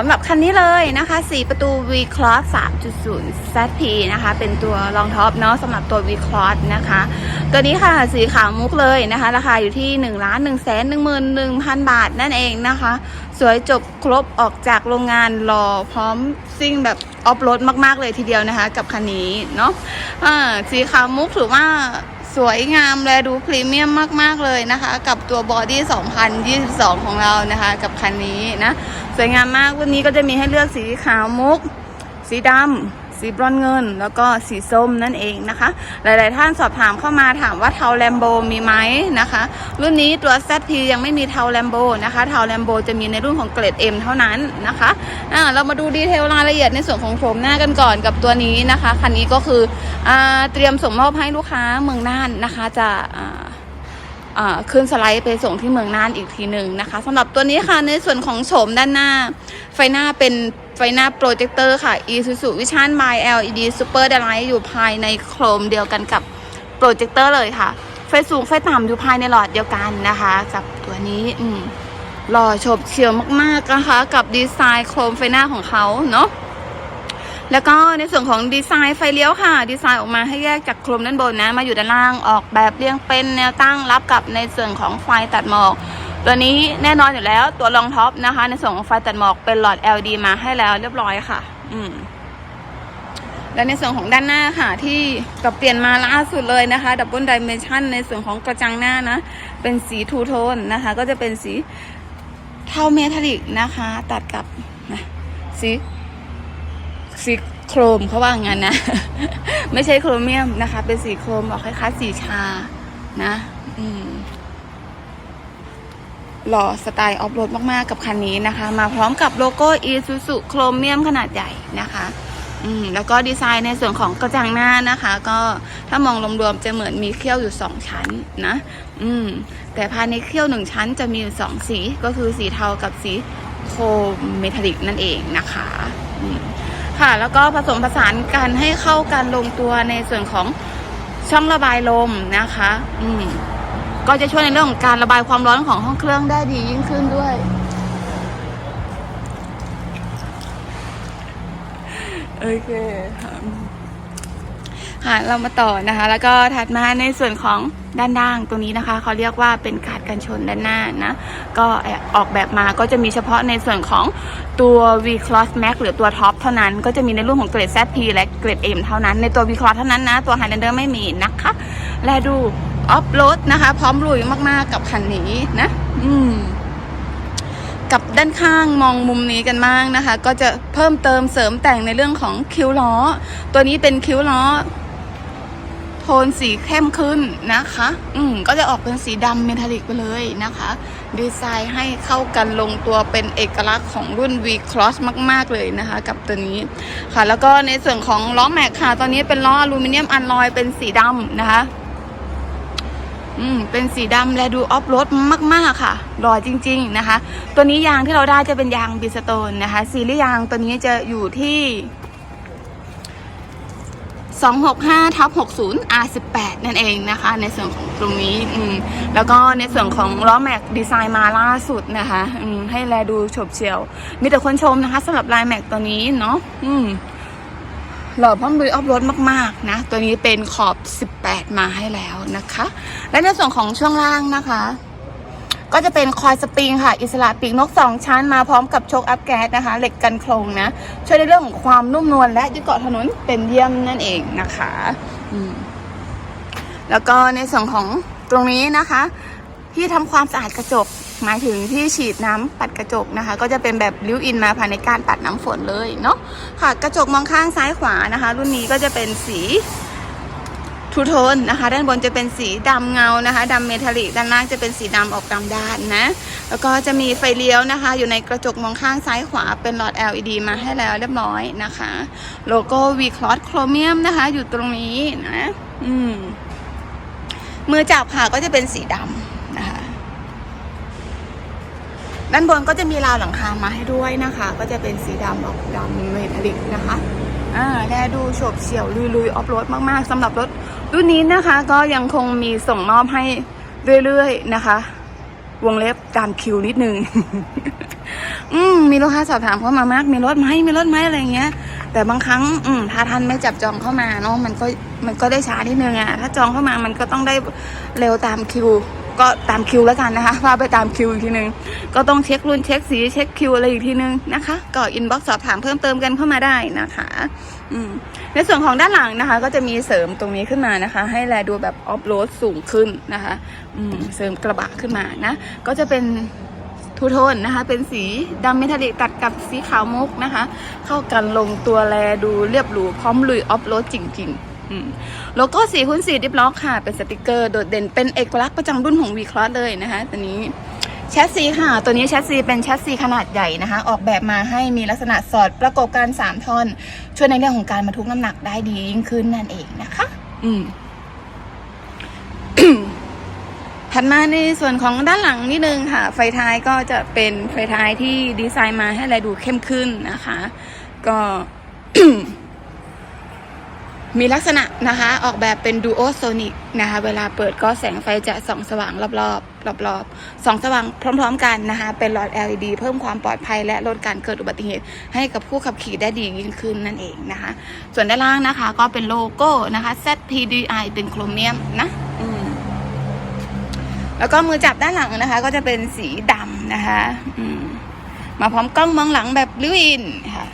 สำหรับคันนี้เลยนะคะ 4 ประตู V Cross 3.0 ZP นะคะ เป็นตัวรองท็อปเนาะสำหรับตัว V Cross นะคะ ตัวนี้ค่ะสีขาวมุกเลยนะคะ ราคาอยู่ที่ 1 1 1 1 1 0 0 บาทนั่นเองนะคะ สวยจบครบออกจากโรงงานรอพร้อมซิ่งแบบออฟโรดมาก ๆ เลยทีเดียวนะคะ กับคันนี้เนาะอ่าสีขาวมุกถือว่า สวยงามและดูพรีเมียมมาก ๆ เลยนะคะ กับตัวบอดี้ 2022 ของเรานะคะ กับคันนี้นะ สวยงามมากวันนี้ก็จะมีให้เลือกสีขาวมุก สีดำ สีบรอนเงิน แล้วก็สีส้มนั่นเองนะคะ หลายๆท่านสอบถามเข้ามาถามว่าเทาแลมโบมีไหมนะคะ รุ่นนี้ตัว ZP ยังไม่มีเทาแลมโบนะคะเทาแลมโบจะมีในรุ่นของเกรด M เท่านั้นนะคะอ่าเรามาดูดีเทลรายละเอียดในส่วนของโฉมหน้ากันก่อนกับตัวนี้นะคะคันนี้ก็คืออ่าเตรียมส่งมอบให้ลูกค้าเมืองน่านนะคะจะอ่าอ่าขึ้นสไลด์ไปส่งที่เมืองน่านอีกทีหนึ่งนะคะสำหรับตัวนี้ค่ะในส่วนของโฉมด้านหน้า ไฟหน้าเป็น ไฟหน้าโปรเจคเตอร์ค่ะ Isuzu Vision My LED Super Daylight อยู่ภายในโครมเดียวกันกับโปรเจคเตอร์เลยค่ะ ไฟสูงไฟต่ำอยู่ภายในหลอดเดียวกันนะคะ กับตัวนี้อืมหล่อฉบเฉียวมากๆนะคะ กับดีไซน์โครมไฟหน้าของเขาเนาะแล้วก็ในส่วนของดีไซน์ไฟเลี้ยวค่ะ ดีไซน์ออกมาให้แยกจากโครมด้านบนนะ มาอยู่ด้านล่างออกแบบเรียงเป็นแนวตั้งรับกับในส่วนของไฟตัดหมอก ตัวนี้แน่นอนอยู่แล้วตัวรองท็อปนะคะ ในส่วนของไฟตัดหมอกเป็นหลอด LED มาให้แล้วเรียบร้อยค่ะ อืมและในส่วนของด้านหน้าค่ะ ที่กับเปลี่ยนมาล่าสุดเลยนะคะดับเบิลดิเมนชันในส่วนของกระจังหน้านะ เป็นสีทูโทนนะคะ ก็จะเป็นสีเทาเมทัลลิกนะคะ ตัดกับนะสีสีโครมเขาว่างั้นนะ ไม่ใช่โครเมียมนะคะ เป็นสีโครมออกคล้ายๆสีชานะ อืม หล่อสไตล์ออฟโรดมากๆกับคันนี้นะคะ มาพร้อมกับโลโก้ Isuzu โครเมียมขนาดใหญ่นะคะอืมแล้วก็ดีไซน์ในส่วนของกระจังหน้านะคะ ก็ถ้ามองรวมๆจะเหมือนมีเขี้ยวอยู่สองชั้นนะ อืม แต่ภายในเขี้ยวหนึ่งชั้นจะมีอยู่สองสีก็คือสีเทากับสีโครเมทัลลิกนั่นเองนะคะอืมค่ะ แล้วก็ผสมผสานกันให้เข้ากันลงตัวในส่วนของช่องระบายลมนะคะ อืม ก็จะช่วยในเรื่องของการระบายความร้อนของห้องเครื่องได้ดียิ่งขึ้นด้วย โอเคค่ะค่ะเรามาต่อนะคะ แล้วก็ถัดมาในส่วนของด้านล่างตรงนี้นะคะเขาเรียกว่าเป็นการดกันชนด้านหน้านะก็ออกแบบมาก็จะมีเฉพาะในส่วนของตัว V Cross Max หรือตัวท็อปเท่านั้น ก็จะมีในรุ่นของเกรด ZP และเกรด M เท่านั้น ในตัว V Cross เท่านั้นนะ ตัว Highlander ไม่มีนะคะ และดู ออฟโรดนะคะ พร้อมลุยมากๆกับคันนี้นะ อืม กับด้านข้างมองมุมนี้กันบ้างนะคะ ก็จะเพิ่มเติมเสริมแต่งในเรื่องของคิ้วล้อ ตัวนี้เป็นคิ้วล้อ โทนสีเข้มขึ้นนะคะ อืม ก็จะออกเป็นสีดำเมทัลลิกไปเลยนะคะ ดีไซน์ให้เข้ากันลงตัวเป็นเอกลักษณ์ของรุ่น V Cross มาก ๆ เลยนะคะ กับตัวนี้ค่ะ แล้วก็ในส่วนของล้อแม็กค่ะ ตอนนี้เป็นล้ออลูมิเนียมอัลลอยเป็นสีดำนะคะ อืมเป็นสีดำและดูออฟโรดมากๆค่ะหล่อจริง ๆนะคะ ตัวนี้ยางที่เราได้จะเป็นยางบิสโตนนะคะซีรีส์ยางตัวนี้จะอยู่ที่265ทับ60 R18 นั่นเองนะคะ ในส่วนของตรงนี้อืมแล้วก็ในส่วนของล้อแม็กดีไซน์มาล่าสุดนะคะอืมให้แลดูฉบเฉียว มีแต่คนชมนะคะสำหรับลายแม็กตัวนี้เนาะอืม หล่อพร้อมลุยออฟโรดมากๆนะ ตัวนี้เป็นขอบ 18 มาให้แล้วนะคะ และในส่วนของช่วงล่างนะคะ ก็จะเป็นคอยสปริงค่ะ อิสระปีกนก 2 ชั้นมาพร้อมกับโชคอัพแก๊สนะคะ เหล็กกันโครงนะ ช่วยในเรื่องของความนุ่มนวลและยึดเกาะถนนเป็นเยี่ยมนั่นเองนะคะแล้วก็ในส่วนของตรงนี้นะคะ ที่ทำความสะอาดกระจก หมายถึงที่ฉีดน้ำปัดกระจกนะคะ ก็จะเป็นแบบริ้วอินมาภายในการปัดน้ำฝนเลยเนาะค่ะกระจกมองข้างซ้ายขวานะคะ รุ่นนี้ก็จะเป็นสีทูโทนนะคะ ด้านบนจะเป็นสีดำเงานะคะดำเมทัลลิกด้านล่างจะเป็นสีดำออกดำด้านนะ แล้วก็จะมีไฟเลี้ยวนะคะ อยู่ในกระจกมองข้างซ้ายขวาเป็นหลอด LED มาให้แล้วเรียบร้อยนะคะ โลโก้ V Cross Chromium นะคะ อยู่ตรงนี้นะ อืมมือจับค่ะก็จะเป็นสีดำ ด้านบนก็จะมีราวหลังคามาให้ด้วยนะคะ ก็จะเป็นสีดำออกดำเมทัลลิกนะคะอ่าแลดูโฉบเฉี่ยวลุยๆออฟโรดมากๆสำหรับรถรุ่นนี้นะคะ ก็ยังคงมีส่งมอบให้เรื่อยๆนะคะ วงเล็บตามคิวนิดนึง อืมมีลูกค้าสอบถามเข้ามามาก มีรถไหมมีรถไหมอะไรเงี้ย แต่บางครั้ง อืมถ้าท่านไม่จับจองเข้ามาเนาะมันก็มันก็ได้ช้านิดนึงอะถ้าจองเข้ามามันก็ต้องได้เร็วตามคิว ก็ตามคิวแล้วกันนะคะว่าไปตามคิวอีกทีนึง ก็ต้องเช็ครุ่นเช็คสีเช็คคิวอะไรอีกทีนึงนะคะ ก็อินบ็อกซ์สอบถามเพิ่มเติมกันเข้ามาได้นะคะอืมในส่วนของด้านหลังนะคะ ก็จะมีเสริมตรงนี้ขึ้นมานะคะ ให้แลดูแบบออฟโรดสูงขึ้นนะคะอืมเสริมกระบะขึ้นมานะ ก็จะเป็นทูโทนนะคะ เป็นสีดำเมทัลลิกตัดกับสีขาวมุกนะคะ เข้ากันลงตัวแลดูเรียบหรูพร้อมลุยออฟโรดจริง ๆ โลโก้สีคูณสีดิฟล็อกค่ะ เป็นสติกเกอร์โดดเด่นเป็นเอกลักษณ์ประจำรุ่นของ V Cross เลยนะคะตัวนี้แชสซีค่ะ ตัวนี้แชสซีเป็นแชสซีขนาดใหญ่นะคะ ออกแบบมาให้มีลักษณะสอดประกอบกัน3ท่อน ช่วยในเรื่องของการบรรทุกน้ำหนักได้ดียิ่งขึ้นนั่นเองนะคะ อืมถัดมาในส่วนของด้านหลังนิดนึงค่ะ ไฟท้ายก็จะเป็นไฟท้ายที่ดีไซน์มาให้แลดูเข้มขึ้นนะคะ ก็ มีลักษณะนะคะออกแบบเป็นดูโอโซนิกนะคะเวลาเปิดก็แสงไฟจะส่องสว่างรอบๆรอบๆส่องสว่างพร้อม ๆ กันนะคะเป็นหลอด LED เพิ่มความปลอดภัยและลดการเกิดอุบัติเหตุ ให้กับผู้ขับขี่ได้ดียิ่งขึ้นนั่นเองนะคะ ส่วนด้านล่างนะคะก็เป็นโลโก้นะคะ ZPDI เป็นโครเมียมนะมแล้วก็มือจับด้านหลังนะคะ ก็จะเป็นสีดำนะคะมมาพร้อมกล้องมองหลังแบบลิวอินค่ะ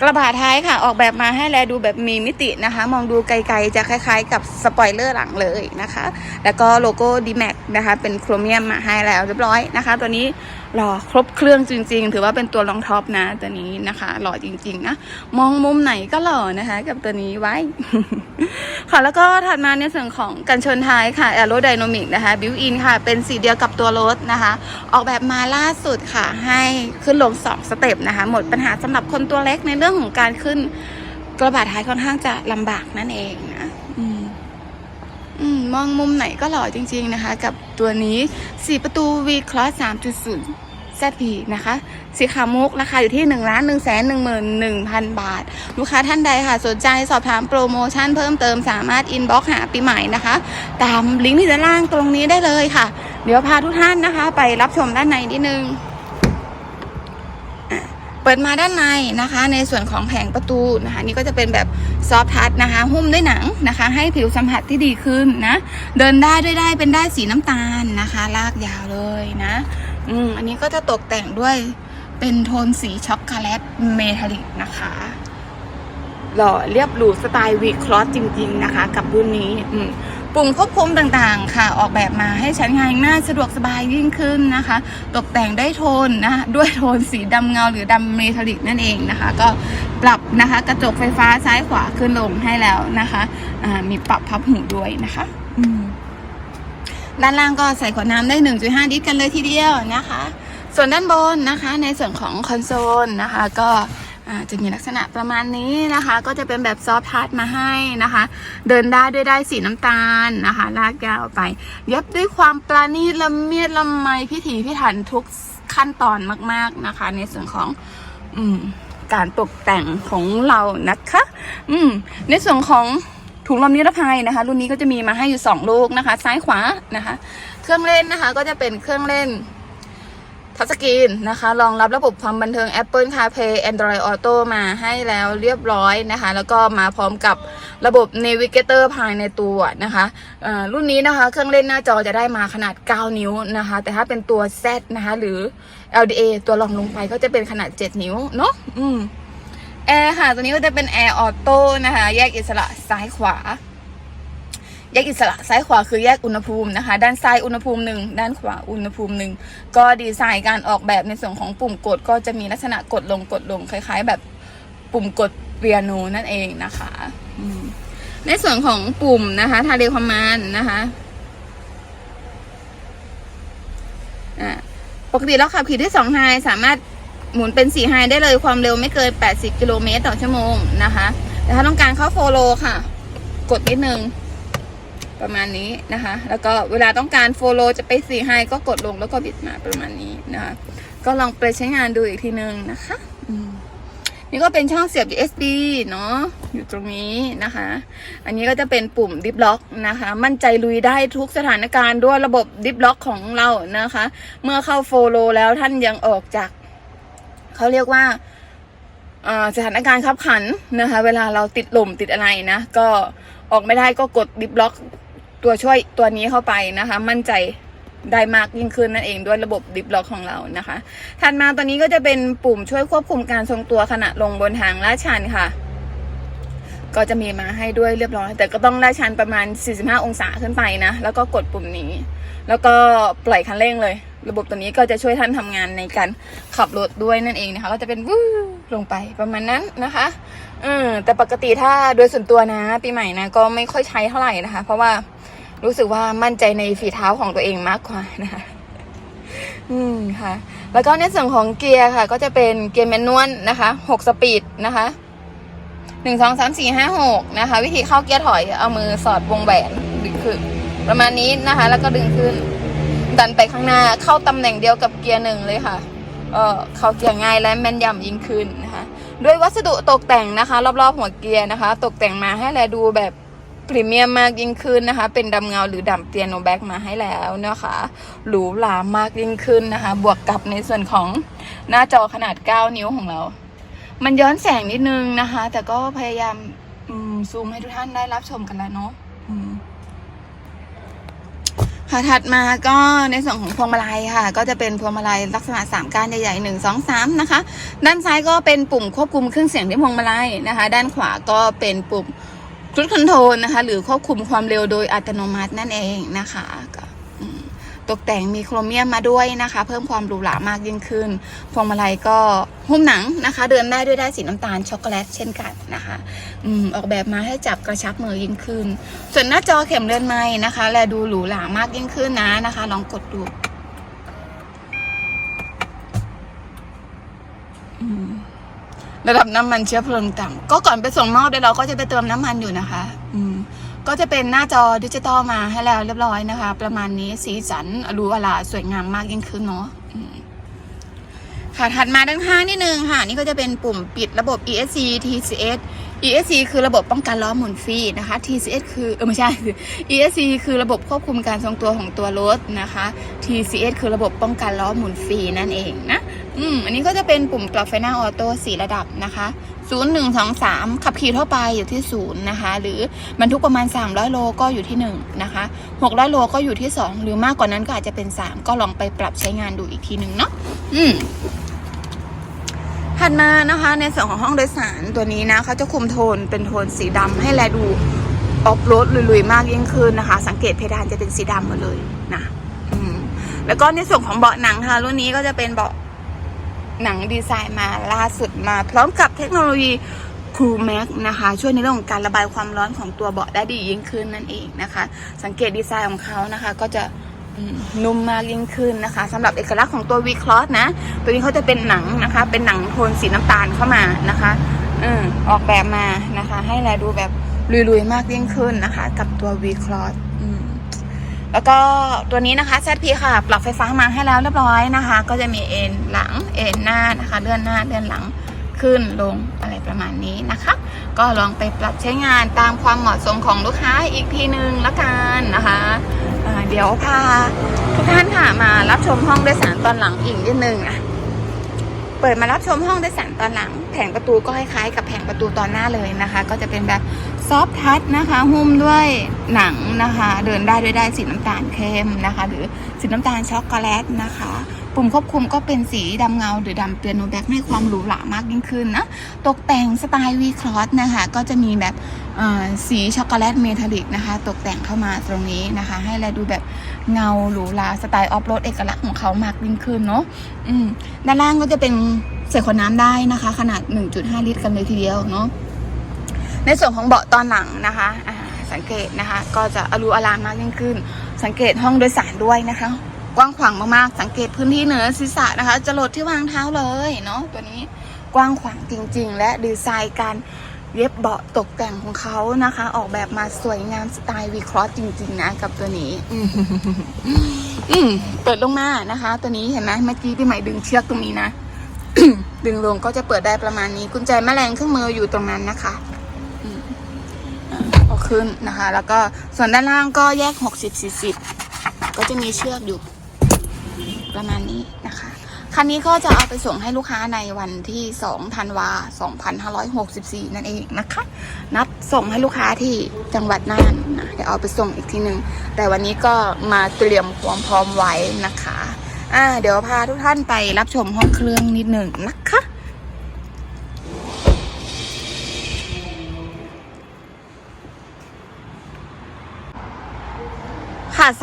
กระบะท้ายค่ะออกแบบมาให้แลดูแบบมีมิตินะคะ มองดูไกลๆจะคล้ายๆ กับสปอยเลอร์หลังเลยนะคะ แล้วก็โลโก้ d m a x นะคะ เป็นโครเมียมมาให้แล้วเรียบร้อยนะคะ ตัวนี้หล่อครบเครื่องจริง ๆ ถือว่าเป็นตัวรองท็อปนะตัวนี้นะคะ หล่อจริง ๆ นะ มองมุมไหนก็หล่อนะคะ กับตัวนี้ไว้ ค่ะแล้วก็ถัดมาในส่วนของกันชนท้ายค่ะ Aerodynamic นะคะบิวอินค่ะ เป็นสีเดียวกับตัวรถนะคะ ออกแบบมาล่าสุดค่ะ ให้ขึ้นลง 2 สเต็ปนะคะ หมดปัญหาสำหรับคนตัวเล็กในเรื่องของการขึ้นกระบะท้ายค่อนข้างจะลำบากนั่นเอง มองมุมไหนก็หล่อจริงๆนะคะ กับตัวนี้ 4 ประตู V Cross 3.0 ZP นะคะ สีขาวมุกราคาอยู่ที่1นึ่งล้านหนึ่งแสนหนึ่งหมื่นหนึ่งพันบาท ลูกค้าท่านใดค่ะ สนใจสอบถามโปรโมชั่นเพิ่มเติมสามารถอินบ็อกหาปีใหม่นะคะ ตามลิงก์ที่ด้านล่างตรงนี้ได้เลยค่ะ เดี๋ยวพาทุกท่านนะคะ ไปรับชมด้านในนิดนึง ปิดมาด้านในนะคะ ในส่วนของแผงประตูนะคะ นี่ก็จะเป็นแบบซอฟทัชนะคะ หุ้มด้วยหนังนะคะ ให้ผิวสัมผัสที่ดีขึ้นนะ เดินได้ด้วยได้เป็นได้สีน้ำตาลนะคะ ลากยาวเลยนะอืมอันนี้ก็จะตกแต่งด้วยเป็นโทนสีช็อกโกแลตเมทัลลิกนะคะ หล่อเรียบหรูสไตล์วีคลอสจริง ๆ นะคะ กับรุ่นนี้อืม ปุ่มควบคุมต่างๆ ค่ะ ออกแบบมาให้ใช้งานง่ายสะดวกสบายยิ่งขึ้นนะคะ ตกแต่งได้โทนนะคะด้วยโทนสีดำเงาหรือดำเมทัลลิกนั่นเองนะคะ ก็ปรับนะคะกระจกไฟฟ้าซ้ายขวาขึ้นลงให้แล้วนะคะอ่ามีปรับพับหูด้วยนะคะอืมด้านล่างก็ใส่ขวดน้ำได้ 1.5 ลิตรกันเลยทีเดียวนะคะ ส่วนด้านบนนะคะ ในส่วนของคอนโซลนะคะ ก็อ่า จะมีลักษณะประมาณนี้นะคะ ก็จะเป็นแบบซอฟท์ทัชมาให้นะคะ เดินได้ด้วยได้สีน้ำตาลนะคะ ลากยาวไป เย็บด้วยความปราณีตละเมียดละไมพิถีพิถันทุกขั้นตอนมาก ๆนะคะ ในส่วนของอืการตกแต่งของเรานะคะ อืม ในส่วนของถุงลมนิรภัยนะคะ รุ่นนี้ก็จะมีมาให้อยู่ 2 ลูกนะคะ ซ้ายขวานะคะ เครื่องเล่นนะคะ ก็จะเป็นเครื่องเล่น ทัชสกรีนนะคะรองรับระบบความบันเทิง Apple CarPlay Android Auto มาให้แล้วเรียบร้อยนะคะ แล้วก็มาพร้อมกับระบบ Navigator ภายในตัวนะคะอ่อรุ่นนี้นะคะเครื่องเล่นหน้าจอจะได้มาขนาด 9 นิ้วนะคะ แต่ถ้าเป็นตัว Z นะคะหรือ LDA ตัวรองลงไปก็จะเป็นขนาด 7 นิ้วเนาะอืมแอร์ค่ะ ตัวนี้ก็จะเป็นแอร์ออโต้นะคะ แยกอิสระซ้ายขวา แยกอิสระซ้ายขวาคือแยกอุณหภูมินะคะ ด้านซ้ายอุณหภูมิหนึ่งด้านขวาอุณหภูมิหนึ่งก็ดีไซน์การออกแบบในส่วนของปุ่มกดก็จะมีลักษณะกดลงกดลงคล้ายๆ แบบปุ่มกดเปียโนนั่นเองนะคะในส่วนของปุ่มนะคะทาเรคอมมานนะคะปกติเราขับขี่ที่2ไฮสามารถหมุนเป็น4ไฮได้เลยความเร็วไม่เกิน 80 กิโลเมตรต่อชั่วโมงนะคะ แต่ถ้าต้องการเข้าโฟโลค่ะ กดนิดนึง ประมาณนี้นะคะ แล้วก็เวลาต้องการโฟโลจะไป4ไฮก็กดลงแล้วก็บิดมาประมาณนี้นะคะ ก็ลองไปใช้งานดูอีกทีนึงนะคะนี่ก็เป็นช่องเสียบ USB เนาะอยู่ตรงนี้นะคะ อันนี้ก็จะเป็นปุ่มดิฟล็อกนะคะ มั่นใจลุยได้ทุกสถานการณ์ด้วยระบบดิฟล็อกของเรานะคะ เมื่อเข้าโฟโลแล้วท่านยังออกจาก เขาเรียกว่าสถานการณ์ขับขันนะคะ เวลาเราติดหล่มติดอะไรนะ ก็ออกไม่ได้ก็กดดิฟล็อก ตัวช่วยตัวนี้เข้าไปนะคะ มั่นใจได้มากยิ่งขึ้นนั่นเองด้วยระบบดิฟล็อกของเรานะคะ ถัดมาตัวนี้ก็จะเป็นปุ่มช่วยควบคุมการทรงตัวขณะลงบนทางลาดชันค่ะ ก็จะมีมาให้ด้วยเรียบร้อย แต่ก็ต้องลาดชันประมาณ 45 องศาขึ้นไปนะ แล้วก็กดปุ่มนี้ แล้วก็ปล่อยคันเร่งเลย ระบบตัวนี้ก็จะช่วยท่านทำงานในการขับรถด้วยนั่นเองนะคะ ก็จะเป็นวู้ลงไปประมาณนั้นนะคะอืมแต่ปกติถ้าโดยส่วนตัวนะปีใหม่นะก็ไม่ค่อยใช้เท่าไหร่นะคะ เพราะว่า รู้สึกว่ามั่นใจในฝีเท้าของตัวเองมากกว่านะคะอืมค่ะ แล้วก็ในส่วนของเกียร์ค่ะ ก็จะเป็นเกียร์แมนนวลนะคะหกสปีดนะคะหนึ่งสองสามสี่ห้าหกนะคะ วิธีเข้าเกียร์ถอยเอามือสอดวงแหวนดึงขึ้น ประมาณนี้นะคะ แล้วก็ดึงขึ้น ดันไปข้างหน้าเข้าตำแหน่งเดียวกับเกียร์หนึ่งเลยค่ะเออเข้าเกียร์ง่ายและแม่นยำยิ่งขึ้นนะคะ ด้วยวัสดุตกแต่งนะคะ รอบๆหัวเกียร์นะคะ ตกแต่งมาให้แลดูแบบ พรีเมียมมากยิ่งขึ้นนะคะ เป็นดำเงาหรือดำเปียโนแบ็กมาให้แล้วนะคะหรูหรามากยิ่งขึ้นนะคะ บวกกับในส่วนของหน้าจอขนาด 9 นิ้วของเรา มันย้อนแสงนิดนึงนะคะ แต่ก็พยายามมซูมให้ทุกท่านได้รับชมกันแล้วเนาะค่ะถัดมาก็ในส่วนของพวงมาลัยค่ะ ก็จะเป็นพวงมาลัยลักษณะ 3ก้านใหญ่ๆหนึ่งสองสามนะคะ ด้านซ้ายก็เป็นปุ่มควบคุมเครื่องเสียงที่พวงมาลัยนะคะ ด้านขวาก็เป็นปุ่ม ครู i คอนโทรลนะคะ หรือควบคุมความเร็วโดยอัตโนมัตินั่นเองนะคะก็ตกแต่งมีโครเมียมมาด้วยนะคะ เพิ่มความหรูหรามากยิ่งขึ้น พวงมาลัยก็หุ้มหนังนะคะ เดินได้ด้วยได้สีน้ำตาลช็อกโกแลตเช่นกันนะคะอืมออกแบบมาให้จับกระชับมือยิ่งขึ้น ส่วนหน้าจอเข็มเลื่อนไม้นะคะ แลดูหรูหรามากยิ่งขึ้นนะนะคะ ลองกดดูอืม ระดับน้ำมันเชื้อเพลิงต่ำก็ก่อนไปส่งมอบเดี๋ยวเราก็จะไปเติมน้ำมันอยู่นะคะ อืม ก็จะเป็นหน้าจอดิจิตอลมาให้แล้วเรียบร้อยนะคะ ประมาณนี้สีสันอรูอลาสวยงามมากยิ่งขึ้นเนาะค่ะถัดมาด้านข้างนิดนึงค่ะ นี่ก็จะเป็นปุ่มปิดระบบ ESC TCS ESC คือระบบป้องกันล้อหมุนฟรีนะคะ TCS คือเออไม่ใช่คือ ESC คือระบบควบคุมการทรงตัวของตัวรถนะคะ TCS คือระบบป้องกันล้อหมุนฟรีนั่นเองนะ อืม อันนี้ก็จะเป็นปุ่มปรับไฟหน้าออโต้สีระดับนะคะ0 1 2 3ขับขี่ทั่วไปอยู่ที่0นย์นะคะ หรือบรรทุกประมาณ300โลก็อยู่ที่1นะคะ600โลก็อยู่ที่2หรือมากกว่านั้นก็อาจจะเป็น3ก็ลองไปปรับใช้งานดูอีกทีหนึ่งเนาะอืมถัดมานะคะในส่วนของห้องโดยสารตัวนี้นะเขาจะคุมโทนเป็นโทนสีดำให้แลดูออฟโรดลุยๆมากยิ่งขึ้นนะคะ สังเกตเพดานจะเป็นสีดำหมดเลยนะอืมแล้วก็ในส่วนของเบาะหนังค่ะรุ่นนี้ก็จะเป็นเบาะ หนังดีไซน์มาล่าสุดมา พร้อมกับเทคโนโลยีคู m ม็กนะคะ ช่วยในเรื่องของการระบายความร้อนของตัวเบาะได้ดียิ่งขึ้นนั่นเองนะคะ สังเกตดีไซน์ของเขานะคะ ก็จะนุ่มมากยิ่งขึ้นนะคะสำหรับเอกลักษณ์ของตัว V Cross นะ ตัวนี้เขาจะเป็นหนังนะคะ เป็นหนังโทนสีน้ำตาลเข้ามานะคะอืออกแบบมานะคะ ให้แลดูแบบลุยๆมากยิ่งขึ้นนะคะ กับตัว V Cross อืม แล้วก็ตัวนี้นะคะ ZP ค่ะ ปรับไฟฟ้ามาให้แล้วเรียบร้อยนะคะ ก็จะมีเอ็นหลังเอ็นหน้านะคะ เลื่อนหน้าเลื่อนหลังขึ้นลงอะไรประมาณนี้นะคะ ก็ลองไปปรับใช้งานตามความเหมาะสมของลูกค้าอีกทีนึงละกันนะคะเดี๋ยวพาทุกท่านค่ะมารับชมห้องโดยสารตอนหลังอีกนิดนึงอะเปิดมารับชมห้องโดยสารตอนหลัง แผงประตูก็คล้ายๆกับแผงประตูตอนหน้าเลยนะคะ ก็จะเป็นแบบ ซอฟทัชนะคะหุ้มด้วยหนังนะคะ เดินได้ด้วยได้สีน้ำตาลเข้มนะคะ หรือสีน้ำตาลช็อกโกแลตนะคะ ปุ่มควบคุมก็เป็นสีดำเงา หรือดำเปียโนแบ็กให้ความหรูหรามากยิ่งขึ้นนะ ตกแต่งสไตล์วีคลอสนะคะ ก็จะมีแบบสีช็อกโกแลตเมทัลลิกนะคะ ตกแต่งเข้ามาตรงนี้นะคะ ให้เราดูแบบเงาหรูหราสไตล์ออฟโรดเอกลักษณ์ของเขามากยิ่งขึ้นเนาะด้านล่างก็จะเป็นใส่ขวดน้ำได้นะคะ ขนาด 1.5 ลิตรกันเลยทีเดียวเนาะ ในส่วนของเบาะตอนหลังนะคะสังเกตนะคะ ก็จะอลูอารามมากยิ่งขึ้น สังเกตห้องโดยสารด้วยนะคะ กว้างขวางมากๆ สังเกตพื้นที่เหนือศีรษะนะคะ จะลดที่วางเท้าเลยเนาะตัวนี้กว้างขวางจริง ๆ และดีไซน์การเย็บเบาะตกแต่งของเขานะคะ ออกแบบมาสวยงามสไตล์วีครอสจริง ๆ นะกับตัวนี้อืเปิดลงมานะคะ ตัวนี้เห็นไหมเมื่อกี้พี่ใหม่ดึงเชือกตรงนี้นะดึงลงก็จะเปิดได้ประมาณนี้ กุญแจแม่แรงเครื่องมืออยู่ตรงนั้นนะคะ ขึ้นนะคะ แล้วก็ส่วนด้านล่างก็แยก 60 40 ก็จะมีเชือกอยู่ประมาณนี้นะคะ คันนี้ก็จะเอาไปส่งให้ลูกค้าในวันที่2ธันวา2564 นั่นเองนะคะ นัดส่งให้ลูกค้าที่จังหวัดน่านนะเดี๋ยวเอาไปส่งอีกทีหนึ่งแต่วันนี้ก็มาเตรียมความพร้อมไว้นะคะอ่าเดี๋ยวพาทุกท่านไปรับชมห้องเครื่องนิดหนึ่งนะคะ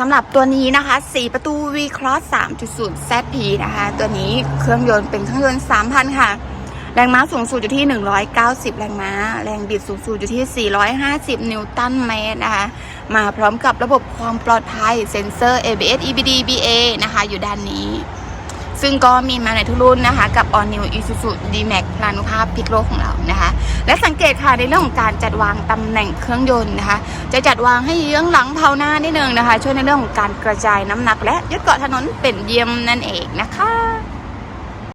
สำหรับตัวนี้นะคะ 4 ประตู V Cross 3.0 ZP นะคะ ตัวนี้เครื่องยนต์เป็นเครื่องยนต์ 3,000 ค่ะ แรงม้าสูงสุดอยู่ที่ 190 แรงม้า แรงบิดสูงสุดอยู่ที่ 450 นิวตันเมตรนะคะ มาพร้อมกับระบบความปลอดภัยเซ็นเซอร์ ABS EBD BA นะคะ อยู่ด้านนี้ ซึ่งก็มีมาในทุกรุ่นนะคะ กับ All New Isuzu D-Max พลานุภาพพลิกโลกของเรานะคะ และสังเกตค่ะในเรื่องของการจัดวางตำแหน่งเครื่องยนต์นะคะ จะจัดวางให้เยื้องหลังเผาหน้านิดนึงนะคะ ช่วยในเรื่องของการกระจายน้ำหนัก และยึดเกาะถนนเป็นเยี่ยมนั่นเองนะคะ